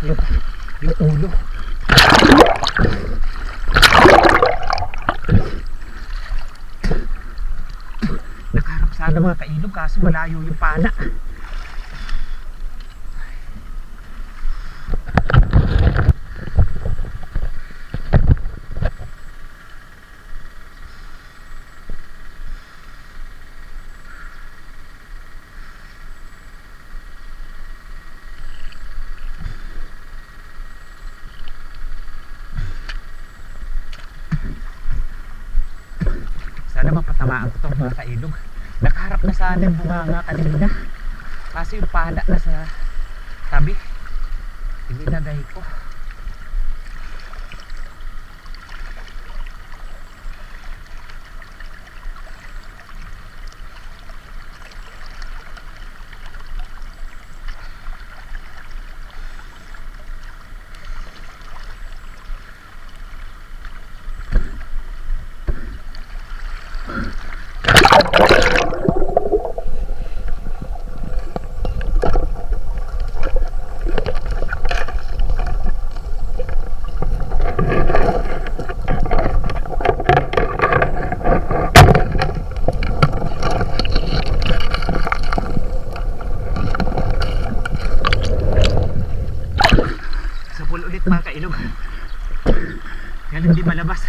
ulo. Nakaharap sana mga kailog kaso malayo yung pana. Sana mapatamaan ko itong mga kailog. Nakaharap na sana yung bunganga kanina. Kasi yung pana na sa tabi. Ilinagay ko. Sa pool ulit mga kailog. Yan hindi malabas.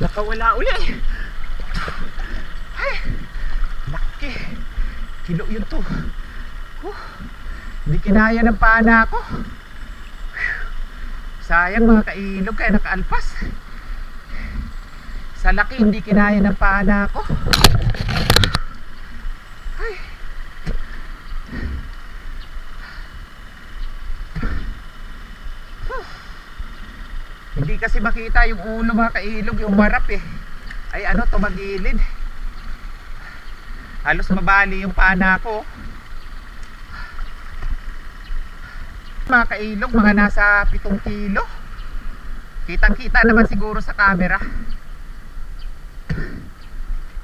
Nakawala uli. Ay, laki. Kilo yun to. Hindi kinaya ng pana ko. Sayang mga kailog kaya nakaalpas. Sa laki hindi kinaya ng pana ko. Ay. Hindi kasi makita yung ulo mga kailog, yung marap eh. Ay ano, tumagilid. Halos mabali yung pana ko. Mga kailog, mga nasa 7 kilo. Kitang kita naman siguro sa camera.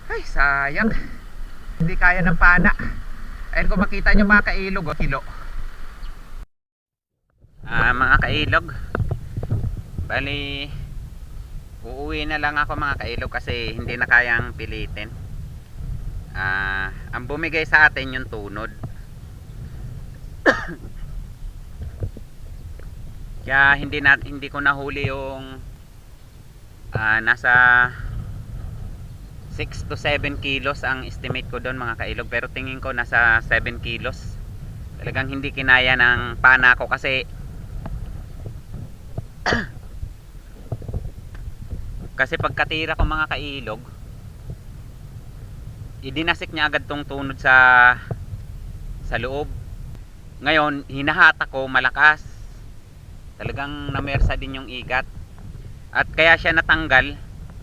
Ay, sayang. Hindi kaya ng pana. Ayun kung makita nyo mga kailog, oh, kilo. Ah, mga kailog. Bali uuwi na lang ako mga kailog kasi hindi na kayang pilitin. Ah, ang bumigay sa atin yung tunod. Kaya hindi na hindi ko nahuli yung ah, nasa 6 to 7 kilos ang estimate ko doon mga kailog pero tingin ko nasa 7 kilos. Talagang hindi kinaya ng pana ko kasi Kasi pagkatira ko mga kailog, idinasik niya agad tong tunod sa sa loob. Ngayon, hinahata ko malakas. Talagang namersa din yung igat. At kaya siya natanggal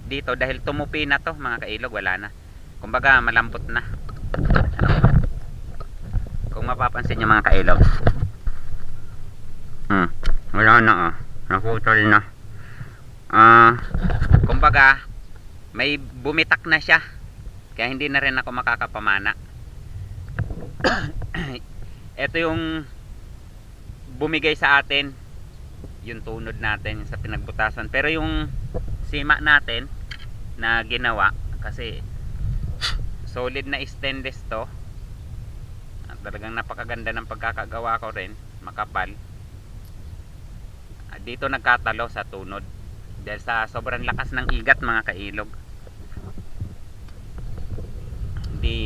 dito dahil tumupi na to mga kailog, wala na. Kumbaga malambot na. Kung mapapansin niyo mga kailog. Hmm, wala na ah. Naputol na. Ah, kumbaga may bumitak na siya kaya hindi na rin ako makakapamana ito yung bumigay sa atin yung tunod natin sa pinagbutasan pero yung sima natin na ginawa kasi solid na stainless to. At talagang napakaganda ng pagkakagawa ko rin makapal. At dito nagkatalo sa tunod. Dahil sa sobrang lakas ng igat mga kailog. Hindi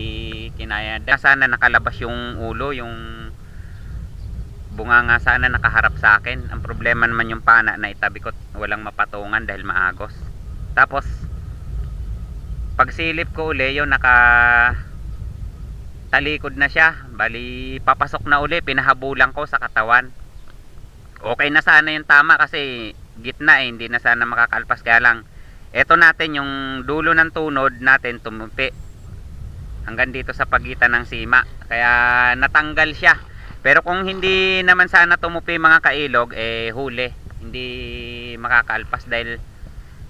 kinaya. Sana nakalabas yung ulo yung bunga nga sana nakaharap sa akin. Ang problema naman yung pana na itabi ko walang mapatungan dahil maagos. Tapos pagsilip ko uli yung naka talikod na siya. Bali papasok na uli pinahabulan ko sa katawan. Okay na sana yung tama kasi gitna eh hindi na sana makakalpas. Kaya lang eto natin yung dulo ng tunod natin tumupi hanggang dito sa pagitan ng sima. Kaya natanggal siya pero kung hindi naman sana tumupi mga kailog eh huli. Hindi makakalpas dahil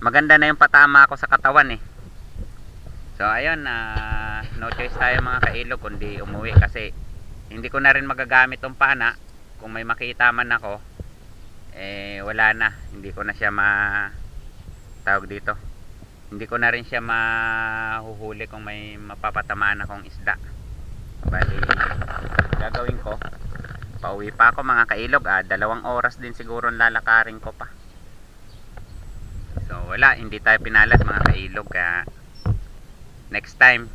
maganda na yung patama ako sa katawan eh. So ayun na no choice tayo mga kailog kundi umuwi kasi hindi ko na rin magagamit tong pana. Kung may makita man ako eh wala na. Hindi ko na siya ma tawag dito. Hindi ko na rin siya mahuhuli kung may mapapatamaan akong isda. Bali gagawin ko pauwi pa ako mga kailog ah, dalawang oras din siguro lalakarin ko pa. So wala hindi tayo pinalas mga kailog kaya next time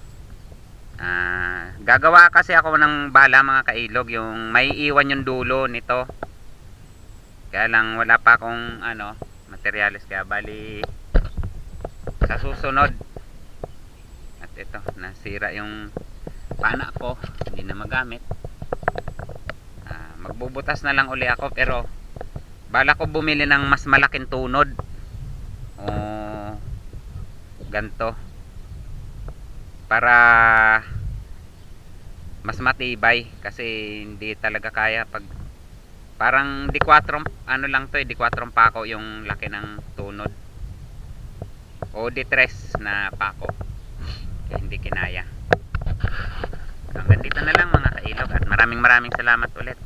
ah, gagawa kasi ako ng bala mga kailog yung may iwan yung dulo nito. Kaya lang wala pa akong ano materialis kaya bali sa susunod. At ito nasira yung pana ko. Hindi na magamit. Ah, magbubutas na lang uli ako pero bala ko bumili ng mas malaking tunod. O ganto. Para mas matibay kasi hindi talaga kaya pag parang di 4 ano lang to eh di 4 pako yung laki ng tunod. O di 3 na pako. Kaya hindi kinaya. Hanggang dito na lang mga kailog at maraming maraming salamat ulit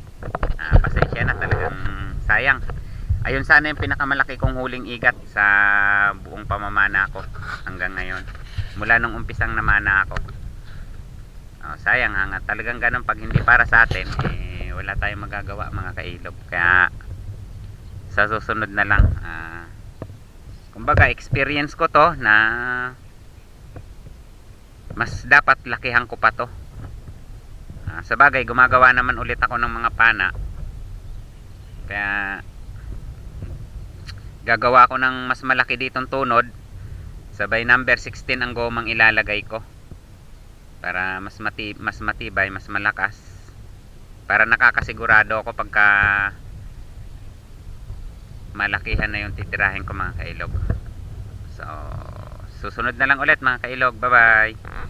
ah, pasensya na talagang sayang. Ayun sana yung pinakamalaki kong huling igat sa buong pamamana ko hanggang ngayon. Mula nung umpisang namana ako. Oh, sayang nga talagang ganun pag hindi para sa atin eh, wala tayong magagawa mga kailog. Kaya sa susunod na lang ah, kumbaga experience ko to na mas dapat lakihan ko pa to. Ah, sa bagay gumagawa naman ulit ako ng mga pana kaya gagawa ko ng mas malaki ditong tunod. Sabay number 16 ang gomang ilalagay ko. Para mas mati mas matibay mas malakas. Para nakakasigurado ako pagka malakihan na yung titirahin ko mga kailog. So susunod na lang ulit mga kailog. Bye bye